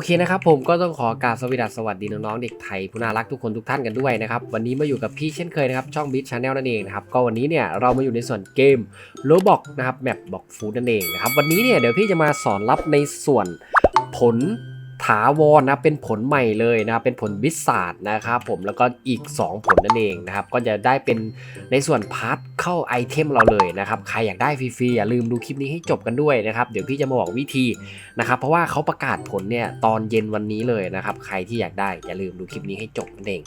อเคนะครับผมก็ต้องขอกราบสวัสดีสวัสดีน้องๆเด็กไทยผู้น่ารักทุกคนทุกท่านกันด้วยนะครับวันนี้มาอยู่กับพี่เช่นเคยนะครับช่องบิ๊กชาแนลนั่นเองนะครับก็วันนี้เนี่ยเรามาอยู่ในส่วนเกมโลบอกนะครับแมปบอกฟูดนั่นเองนะครับวันนี้เนี่ยเดี๋ยวพี่จะมาสอนรับในส่วนผล ถาวรนะเป็นผลใหม่เลยนะครับเป็นผลวิสาดนะครับผมแล้วก็อีก 2 ผลนั่นเองนะครับก็จะได้เป็นในส่วนพาร์ทเข้าไอเทมเราเลยนะครับใครอยากได้ฟรีๆอย่าลืมดูคลิปนี้ให้จบกันด้วยนะครับเดี๋ยวพี่จะมาบอกวิธีนะครับเพราะว่าเขาประกาศผลเนี่ยตอนเย็นวันนี้เลยนะครับใครที่อยากได้อย่าลืมดูคลิปนี้ให้จบนั่นเอง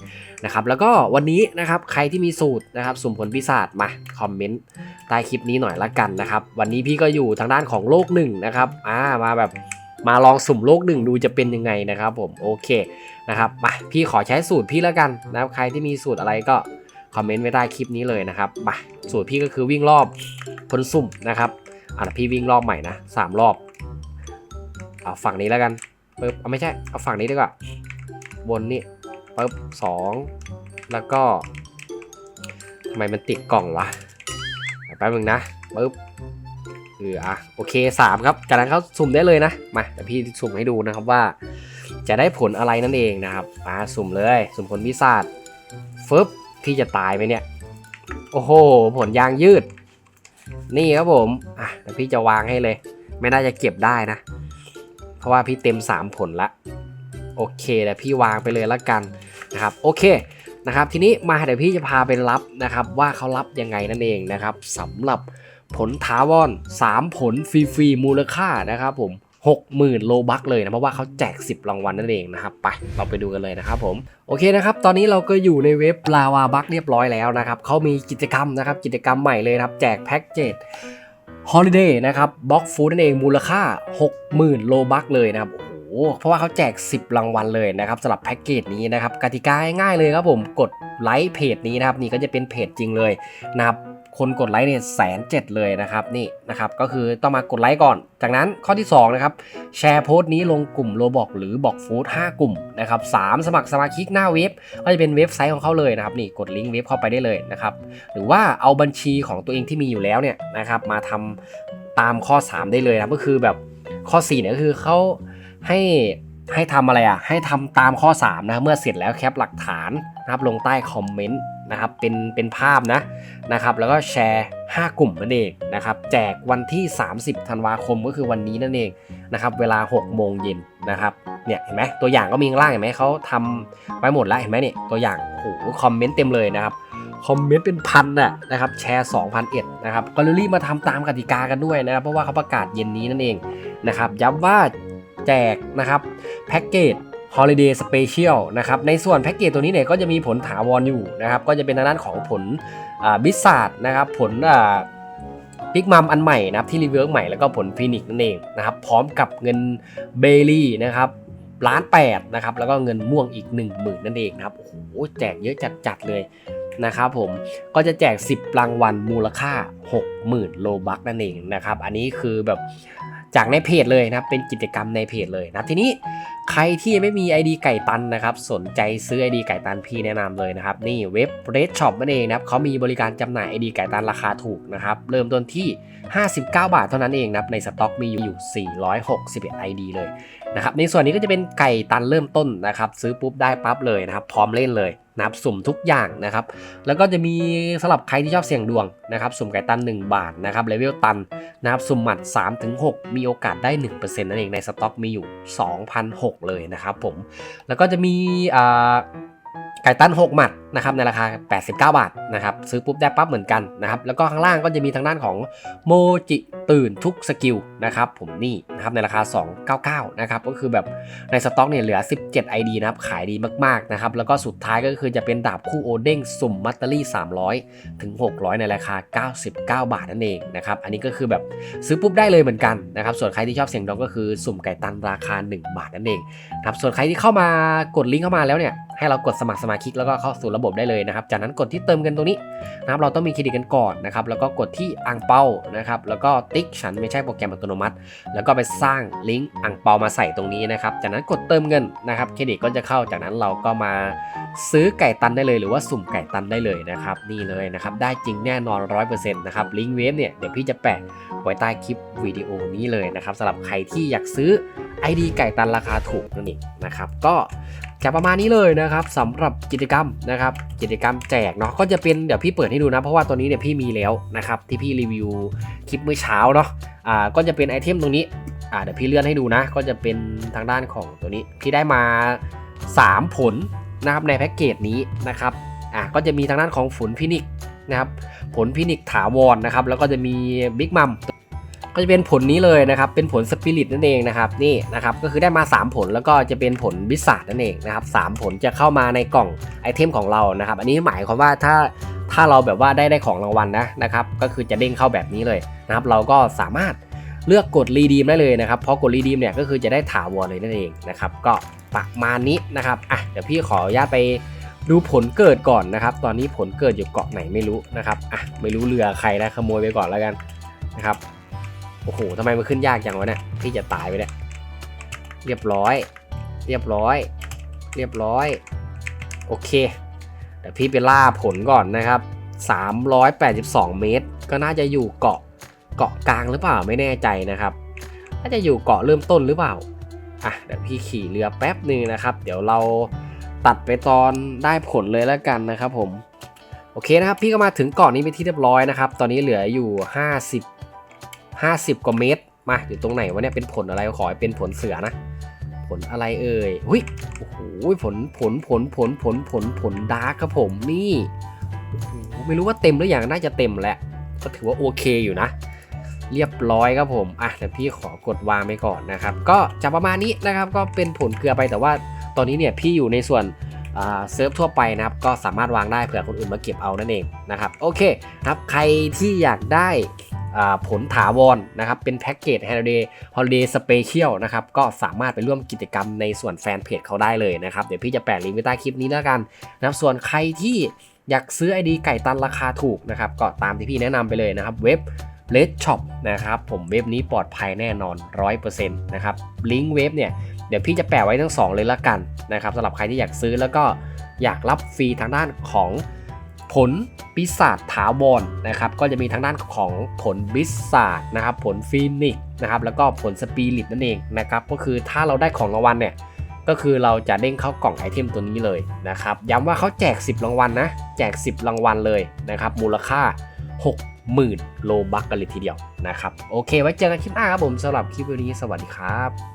นะครับแล้วก็วันนี้นะครับใครที่มีสูตรนะครับสุ่มผลพิศาจมาคอมเมนต์ใต้คลิปนี้หน่อยละกันนะครับวันนี้พี่ก็อยู่ทางด้านของโลกหนึ่งนะครับอ่ามาแบบ มาลองสุ่มโลกหนึ่งดูจะเป็นยังไงนะครับผมโอเคนะครับมาพี่ขอใช้สูตรพี่แล้วกันนะครับใครที่มีสูตรอะไรก็คอมเมนต์ไว้ใต้คลิปนี้เลยนะครับมาสูตรพี่ก็คือวิ่งรอบผลสุ่มนะครับอะพี่วิ่งรอบใหม่นะสามรอบเอาฝั่งนี้แล้วกันปึ๊บเอาไม่ใช่เอาฝั่งนี้ดีกว่าบนนี่ปึ๊บสองแล้วก็ทำไมมันติดกล่องวะแป๊บนึงนะปึ๊บ เอออะโอเคสามครับ จากนั้นเขาสุ่มได้เลยนะ มาเดี๋ยวพี่สุ่มให้ดูนะครับว่า จะได้ผลอะไรนั่นเองนะครับมาสุ่มเลย สุ่มผลพิศาจฟึบพี่จะตายไหมเนี่ย โอ้โห ผลยางยืด นี่ครับผมอะเดี๋ยวพี่จะวางให้เลย ไม่น่าจะเก็บได้นะ เพราะว่าพี่เต็ม 3 ผลละโอเคเดี๋ยวพี่วางไปเลยละกันนะครับโอเคนะครับทีนี้มาเดี๋ยวพี่จะพาไปรับนะครับว่าเขารับยังไงนั่นเองนะครับสำหรับ ผลทาวอน3ผลฟรีๆมูลค่านะครับผม60,000 โลบัคเลยนะเพราะว่าเขาแจก 10 รางวัลนั่นเองนะครับไปเราไปดูกันเลยนะครับผมโอเคนะครับตอนนี้เราก็อยู่ในเว็บลาวาบัคเรียบร้อยแล้วนะครับเขามีกิจกรรมนะครับกิจกรรมใหม่เลยครับแจกแพ็กเกจ Holiday นะครับบ็อกฟูดนั่นเองมูลค่า 60,000 โลบัคเลยนะครับโอ้โหเพราะว่าเขาแจก 10 รางวัลเลยนะครับสำหรับแพ็กเกจนี้นะครับกติกาง่ายเลยครับผมกดไลค์เพจนี้นะครับนี่ก็จะเป็นเพจจริงเลยนะครับ คนกดไลค์เนี่ยแสนเจ็ดเลยนะครับนี่นะครับก็คือต้องมากดไลค์ก่อน จากนั้นข้อที่2นะครับแชร์โพสต์นี้ลงกลุ่มโลบอกหรือบอกฟู้ด5กลุ่มนะครับสามสมัครสมาชิกหน้าเว็บก็จะเป็นเว็บไซต์ของเขาเลยนะครับนี่กดลิงก์เว็บเข้าไปได้เลยนะครับหรือว่าเอาบัญชีของตัวเองที่มีอยู่แล้วเนี่ยนะครับมาทำตามข้อ 3 ได้เลยนะก็คือแบบข้อ4เนี่ยก็คือเขาให้ให้ทำอะไรอะให้ทำตามข้อ3นะเมื่อเสร็จแล้วแคปหลักฐานนะครับลงใต้คอมเมนต์นะครับเป็นเป็นภาพนะนะครับแล้วก็แชร์ 5 กลุ่มนั่นเองนะครับแจกวันที่ 30 ธันวาคมก็คือวันนี้นั่นเองนะครับเวลา 6 โมงเย็นนะครับเนี่ยเห็นไหมตัวอย่างก็มีข้างล่างเห็นไหมเขาทำไว้หมดแล้วเห็นไหมเนี่ยตัวอย่างโอ้โหคอมเมนต์เต็มเลยนะครับคอมเมนต์เป็นพันน่ะนะครับแชร์2,001นะครับก็รีบมาทำตามกติกากันด้วยนะครับเพราะว่าเขาประกาศเย็นนี้นั่นเองนะครับย้ำว่าแจกนะครับแพ็กเกจ Holiday Special นะครับ ในส่วนแพ็กเกจตัวนี้เนี่ยก็จะมีผลถาวรอยู่นะครับ ก็จะเป็นทางด้านของผลบิสซาดนะครับ ผลพิกมัมอันใหม่นะครับที่รีเวิร์กใหม่แล้วก็ผลฟินิกนั่นเองนะครับ พร้อมกับเงินเบลลี่นะครับล้านแปดนะครับ แล้วก็เงินม่วงอีก 1 0,000 นั่นเองนะครับ โอ้โห แจกเยอะจัดๆเลยนะครับผม ก็จะแจก 10 รางวัลมูลค่า 60,000 โลบัคนั่นเองนะครับ อันนี้คือแบบ จากในเพจเลยนะครับเป็นกิจกรรมในเพจเลยนะครับทีนี้ใครที่ยังไม่มี ID ไก่ตันนะครับ สนใจซื้อ ID ไก่ตันพี่แนะนำเลยนะครับ นี่เว็บ Red Shop นั่นเองนะครับเขามีบริการจำหน่าย ID ไก่ตันราคาถูกนะครับ เริ่มต้นที่ 59 บาทเท่านั้นเองนะครับ ในสต็อกมีอยู่ 461 ID เลยนะครับ ในส่วนนี้ก็จะเป็นไก่ตันเริ่มต้นนะครับ ซื้อปุ๊บได้ปั๊บเลยนะครับ พร้อมเล่นเลย นะครับสุ่มทุกอย่างนะครับ แล้วก็จะมีสำหรับใครที่ชอบเสี่ยงดวงนะครับสุ่มไก่ตัน 1 บาทนะครับเลเวลตันนะครับสุ่มหมัด 3-6 มีโอกาสได้ 1%นั่นเองในสต็อกมีอยู่ 2,006 เลยนะครับผม แล้วก็จะมีไก่ตัน 6 หมัด นะครับในราคา 89 บาทนะครับซื้อปุ๊บได้ปั๊บเหมือนกันนะครับแล้วก็ข้างล่างก็จะมีทางด้านของโมจิตื่นทุกสกิลนะครับผมนี่นะครับในราคา 299นะครับก็คือแบบในสต็อกเนี่ยเหลือ 17 ID นะครับขายดีมากๆนะครับแล้วก็สุดท้ายก็คือจะเป็นดาบคู่โอเด้งสุ่มมัตเตอรี่ 300 ถึง 600 ในราคา 99 บาทนั่นเองนะครับอันนี้ก็คือแบบซื้อปุ๊บได้เลยเหมือนกันนะครับส่วนใครที่ชอบเสียงดวงก็คือสุ่มไก่ตันราคา 1 บาทนั่นเองนะครับส่วนใครที่เข้ามากดลิงก์เข้ามาแล้วเนี่ยให้เรากดสมัครสมาชิกแล้วก็เข้าสู่ระระบบได้เลยนะครับ จากนั้นกดที่เติมเงินตรงนี้นะครับเราต้องมีเครดิตกันก่อนนะครับแล้วก็กดที่อ่างเปานะครับแล้วก็ติ๊กฉันไม่ใช่โปรแกรมอัตโนมัติ แล้วก็ไปสร้างลิงก์อ่างเปามาใส่ตรงนี้นะครับจากนั้นกดเติมเงินนะครับเครดิตก็จะเข้าจากนั้นเราก็มาซื้อไก่ตันได้เลยหรือว่าสุ่มไก่ตันได้เลยนะครับนี่เลยนะครับได้จริงแน่นอน 100%นะครับลิงก์เวฟเนี่ยเดี๋ยวพี่จะแปะไว้ใต้คลิปวิดีโอนี้เลยนะครับสำหรับใครที่อยากซื้อ ID ไก่ตันราคาถูกนั่นเองนะครับก็ จะประมาณนี้เลยนะครับสำหรับกิจกรรมนะครับกิจกรรมแจกเนาะก็จะเป็นเดี๋ยวพี่เปิดให้ดูนะ เพราะว่าตัวนี้เนี่ยพี่มีแล้วนะครับที่พี่รีวิวคลิปเมื่อเช้าเนาะอ่าก็จะเป็นไอเทมตรงนี้อ่าเดี๋ยวพี่เลื่อนให้ดูนะ ก็จะเป็นทางด้านของตัวนี้พี่ได้มา 3 ผลนะครับในแพ็กเกจนี้นะครับอ่าก็จะมีทางด้านของฝนพินิกนะครับผลพินิกถาวรนะครับแล้วก็จะมีบิ๊กมัม ก็จะเป็นผลนี้เลยนะครับ เป็นผลสปิริตนั่นเองนะครับ นี่นะครับ ก็คือได้มา 3 ผลแล้วก็จะเป็นผลบิสาดนั่นเองนะครับสผลจะเข้ามาในกล่องไอเทมของเรานะครับ อันนี้หมายความว่าถ้าถ้าเราแบบว่าได้ได้ของรางวัลนะนะครับ ก็คือจะเด้งเข้าแบบนี้เลยนะครับ เราก็สามารถเลือกกดรีดีมได้เลยนะครับ เพราะกดรีดีมเนี่ยก็คือจะได้ถาวรเลยนั่นเองนะครับ ก็ประมาณนี้นะครับ อะ เดี๋ยวพี่ขออนุญาตไปดูผลเกิดก่อนนะครับ ตอนนี้ผลเกิดอยู่เกาะไหนไม่รู้นะครับ อะ ไม่รู้เรือใครนะ ขโมยไปก่อนแล้วกันนะครับ โอ้โหทำไมมันขึ้นยากจังวะเนี่ยพี่จะตายไปเนี่ยเรียบร้อย เรียบร้อย เรียบร้อย โอเค เดี๋ยวพี่ไปล่าผลก่อนนะครับ 382 เมตร ก็น่าจะอยู่เกาะเกาะกลางหรือเปล่าไม่แน่ใจนะครับน่าจะอยู่เกาะเริ่มต้นหรือเปล่าอะเดี๋ยวพี่ขี่เรือแป๊บหนึ่งนะครับ เดี๋ยวเราตัดไปตอนได้ผลเลยแล้วกันนะครับผม โอเคนะครับ พี่ก็มาถึงเกาะนี้ไปนที่เรียบร้อยนะครับ ตอนนี้เหลืออยู่ 50 50 กว่าเมตร มาอยู่ตรงไหนวะเนี่ย เป็นผลอะไรขอให้เป็นผลเสือนะ ผลอะไรเอ่ยหุ้ยโอ้โหผลผลผลผลผลผลผลดาร์กครับผมนี่โอ้โหไม่รู้ว่าเต็มหรือยังน่าจะเต็มแหละ ก็ถือว่าโอเคอยู่นะ เรียบร้อยครับผม อะเดี๋ยวพี่ขอกดวางไปก่อนนะครับ ก็จะประมาณนี้นะครับ ก็เป็นผลเกลือไปแต่ว่าตอนนี้เนี่ยพี่อยู่ในส่วนเซิร์ฟทั่วไปนะครับ ก็สามารถวางได้เผื่อคนอื่นมาเก็บเอานั่นเองนะครับ โอเคครับใครที่อยากได้ ผลถาวรนะครับ เป็นแพ็กเกจ Holiday Holiday Special นะครับ ก็สามารถไปร่วมกิจกรรมในส่วนแฟนเพจเขาได้เลยนะครับ เดี๋ยวพี่จะแปะลิงก์ไว้ใต้คลิปนี้แล้วกันนะครับ ส่วนใครที่อยากซื้อ ID ไก่ตันราคาถูกนะครับ ก็ตามที่พี่แนะนำไปเลยนะครับ เว็บเลดช็อปนะครับ ผมเว็บนี้ปลอดภัยแน่นอน 100%นะครับ ลิงก์เว็บเนี่ย เดี๋ยวพี่จะแปะไว้ทั้ง 2 เลยละกันนะครับสำหรับใครที่อยากซื้อแล้วก็อยากรับฟรีทางด้านของ ผลปีศาจถาวรนะครับก็จะมีทางด้านของผลบิศาจนะครับผลฟีนิกนะครับแล้วก็ผลสปิริตนั่นเองนะครับก็คือถ้าเราได้ของรางวัลเนี่ยก็คือเราจะเด้งเข้ากล่องไอเทมตัวนี้เลยนะครับย้ำว่าเขาแจก 10 รางวัลนะแจก 10 รางวัลเลยนะครับมูลค่า 60,000 โลบักกันเลยทีเดียวนะครับโอเค ไว้เจอกันคลิปหน้าครับผมสำหรับคลิปวันนี้สวัสดีครับ